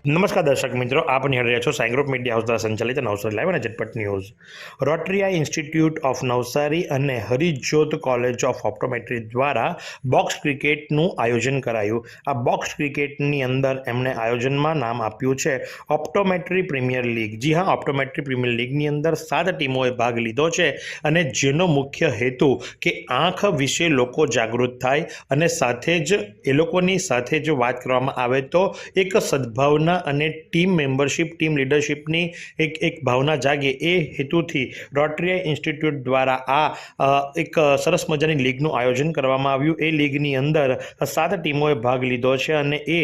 નમસ્કાર દર્શક મિત્રો, આપ નિહાળી રહ્યા છો સાઈ મીડિયા હાઉસ દ્વારા સંચાલિત નવસારી લાઈવ અને ઝટપટ news. Rotary institute of Navsari અને હરિજ્યોત કોલેજ ઓફ ઓપ્ટોમેટ્રી દ્વારા બોક્સ ક્રિકેટનું આયોજન કરાયું. આ બોક્સ ક્રિકેટની અંદર એમણે આયોજનમાં નામ આપ્યું છે ઓપ્ટોમેટ્રી પ્રીમિયર લીગ. જી હા, ઓપ્ટોમેટ્રી પ્રીમિયર લીગની અંદર સાત ટીમોએ ભાગ લીધો છે અને જેનો મુખ્ય હેતુ કે આંખ વિશે લોકો જાગૃત થાય અને સાથે જ એ લોકોની સાથે જો વાત કરવામાં આવે તો એક સદભાવના અને ટીમ મેમ્બરશીપ, ટીમ લીડરશિપની એક એક ભાવના જાગે એ હેતુથી રોટરી ઇન્સ્ટિટ્યૂટ દ્વારા આ એક સરસ મજાની લીગનું આયોજન કરવામાં આવ્યું. એ લીગની અંદર સાત ટીમોએ ભાગ લીધો છે અને એ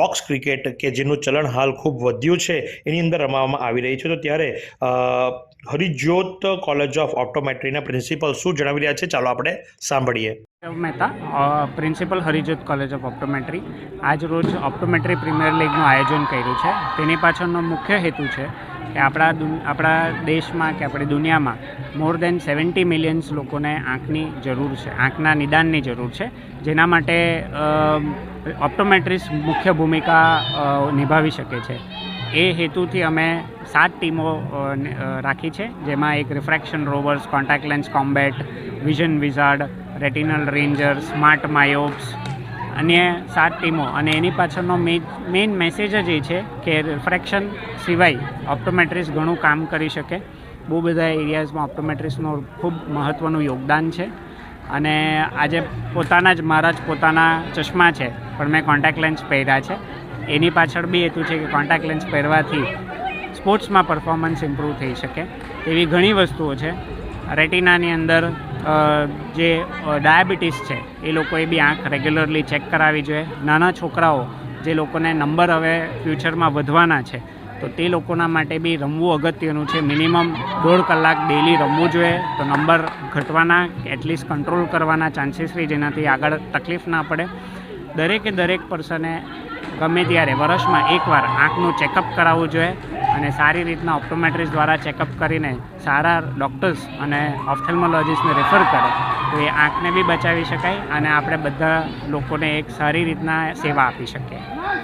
બોક્સ ક્રિકેટ કે જેનું ચલણ હાલ ખૂબ વધ્યું છે, એની અંદર રમાવામાં આવી રહી છે. તો ત્યારે હરિજ્યોત કોલેજ ઓફ ઓપ્ટોમેટ્રીના પ્રિન્સિપલ શું જણાવી રહ્યા છે? ચાલો આપણે સાંભળીએ. Mehta principal Harijot college of optometry. આજ રોજ ઓપ્ટોમેટ્રી પ્રીમિયર લીગનું આયોજન કર્યું છે. તેની પાછળનો મુખ્ય હેતુ છે કે આપણા આપણા દેશમાં કે આપણી દુનિયામાં મોર દેન સેવન્ટી મિલિયન્સ લોકોને આંખની જરૂર છે, આંખના નિદાનની જરૂર છે. જેના માટે ઓપ્ટોમેટ્રીસ મુખ્ય ભૂમિકા નિભાવી શકે છે. એ હેતુથી અમે સાત ટીમો રાખી છે. જેમાં એક refraction rovers, contact lens combat, vision wizard retinal ranger smart myops અન્ય સાત ટીમો. અને એની પાછળનો મેઇન મેસેજ જ એ છે કે રિફ્રેક્શન સિવાય ઓપ્ટોમેટ્રિસ્ટ ઘણું કામ કરી શકે. બહુ બધા એરિયાઝમાં ઓપ્ટોમેટ્રિસ્ટનું ખૂબ મહત્ત્વનું યોગદાન છે. અને આજે પોતાના જ, મારા જ પોતાના ચશ્મા છે, પણ મેં કોન્ટેક્ટ લેન્સ પહેર્યા છે. એની પાછળ બી હેતુ છે કે કોન્ટેક્ટ લેન્સ પહેરવાથી સ્પોર્ટ્સમાં પરફોર્મન્સ ઇમ્પ્રૂવ થઈ શકે. એવી ઘણી વસ્તુઓ છે. રેટિનાની અંદર જે ડાયાબિટીસ છે, એ લોકોએ બી આંખ રેગ્યુલરલી ચેક કરાવવી જોઈએ. નાના છોકરાઓ જે લોકોને નંબર હવે ફ્યુચરમાં વધવાના છે, તો તે લોકોના માટે બી રમવું અગત્યનું છે. મિનિમમ દોઢ કલાક ડેલી રમવું જોઈએ, તો નંબર ઘટવાના એટલીસ્ટ કંટ્રોલ કરવાના ચાન્સીસ રહી જેનાથી આગળ તકલીફ ના પડે. દરેકે દરેક પર્સને ગમે ત્યારે, વર્ષમાં એકવાર આંખનું ચેકઅપ કરાવવું જોઈએ. અને સારી રીતના ઓપ્ટોમેટ્રિસ્ટ દ્વારા ચેકઅપ કરીને સારા ડૉક્ટર્સ અને ઓપ્થેલ્મોલોજીસ્ટને રેફર કરે તો એ આંખને બી બચાવી શકાય અને આપણે બધા લોકોને એક સારી રીતના સેવા આપી શકીએ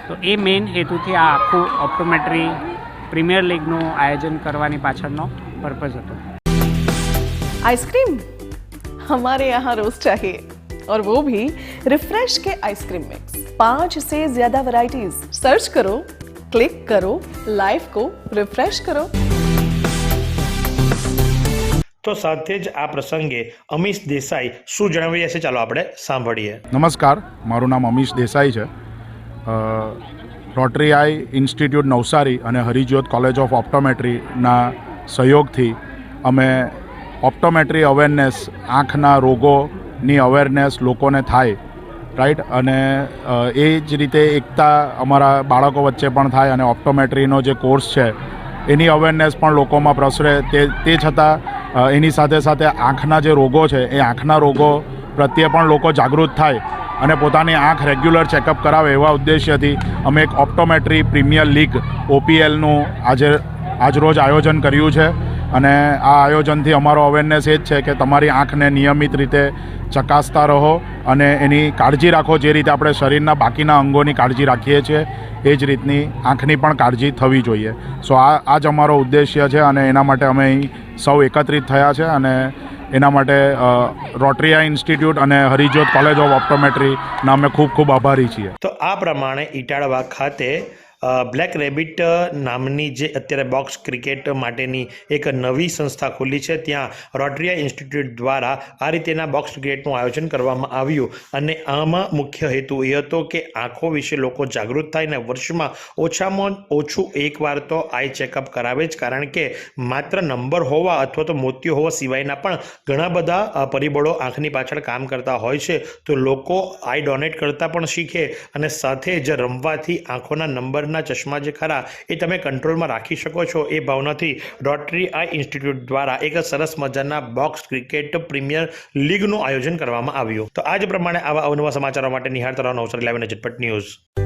તો એ મેઇન હેતુથી આ આખું ઓપ્ટોમેટ્રી પ્રીમિયર લીગનું આયોજન કરવાની પાછળનો પર્પઝ હતો आइसक्रीम हमारे यहाँ रोज चाहिए और वो भी रिफ्रेश के आइसक्रीम मिक्स पांच से ज्यादा वैरायटीज सर्च करो क्लिक करो लाइफ को रिफ्रेश करो તો સાથે જ આ પ્રસંગે અમીશ દેસાઈ શું જણાવી રહ્યા છે ચાલો આપણે સાંભળીએ નમસ્કાર મારું નામ અમીશ દેસાઈ છે અ, રોટરી આઈ ઇન્સ્ટિટ્યૂટ નવસારી અને હરિજ્યોત કોલેજ ઓફ ઓપ્ટોમેટ્રીના સહયોગથી અમે ઓપ્ટોમેટ્રી અવેરનેસ આંખના રોગોની અવેરનેસ લોકોને થાય રાઈટ? અને એ જ રીતે એકતા અમારા બાળકો વચ્ચે પણ થાય અને ઓપ્ટોમેટ્રીનો જે કોર્સ છે, એની અવેરનેસ પણ લોકોમાં પ્રસરે. તે તે છતાં એની સાથે સાથે આંખના જે રોગો છે, એ આંખના રોગો પ્રત્યે પણ લોકો જાગૃત થાય અને પોતાની આંખ રેગ્યુલર ચેકઅપ કરાવે એવા ઉદ્દેશ્યથી અમે એક ઓપ્ટોમેટ્રી પ્રીમિયર લીગ ઓપીએલનું આજે આજરોજ આયોજન કર્યું છે. અને આ આયોજનથી અમારો અવેરનેસ એ જ છે કે તમારી આંખને નિયમિત રીતે ચકાસતા રહો અને એની કાળજી રાખો જે રીતે આપણે શરીરના બાકીના અંગોની કાળજી રાખીએ છીએ, એ જ રીતની આંખની પણ કાળજી થવી જોઈએ. સો આ આ જ અમારો ઉદ્દેશ્ય છે અને એના માટે અમે સૌ એકત્રિત થયા છે અને એના માટે રોટરિયા ઇન્સ્ટિટ્યૂટ અને હરિજોત કોલેજ ઓફ ઓપ્ટોમેટ્રીના અમે ખૂબ ખૂબ આભારી છીએ. તો આ પ્રમાણે ઇટાળવા ખાતે બ્લેક રેબિટ નામની જે અત્યારે બોક્સ ક્રિકેટ માટેની એક નવી સંસ્થા ખુલી છે, ત્યાં રોટરિયા ઇન્સ્ટિટ્યૂટ દ્વારા આ રીતેના બોક્સ ક્રિકેટનું આયોજન કરવામાં આવ્યું. અને આમાં મુખ્ય હેતુ એ હતો કે આંખો વિશે લોકો જાગૃત થાય ને વર્ષમાં ઓછામાં ઓછું એકવાર તો આઈ ચેકઅપ કરાવે જ, કારણ કે માત્ર નંબર હોવા અથવા તો મોતિયો હોવા સિવાયના પણ ઘણા બધા પરિબળો આંખની પાછળ કામ કરતા હોય છે. તો લોકો આઈ ડોનેટ કરતાં પણ શીખે અને સાથે જ રમવાથી આંખોના નંબરના ચશ્મા જે ખરા એ તમે કંટ્રોલમાં રાખી શકો છો. એ ભાવનાથી રોટરી આઈ ઇન્સ્ટિટ્યૂટ દ્વારા એક સરસ મજાના બોક્સ ક્રિકેટ પ્રીમિયર લીગનું આયોજન કરવામાં આવ્યું. તો આજ પ્રમાણે આવા અવનવા સમાચારો માટે નિહાળતા રહો અવસર લાવીને ઝટપટ ન્યૂઝ.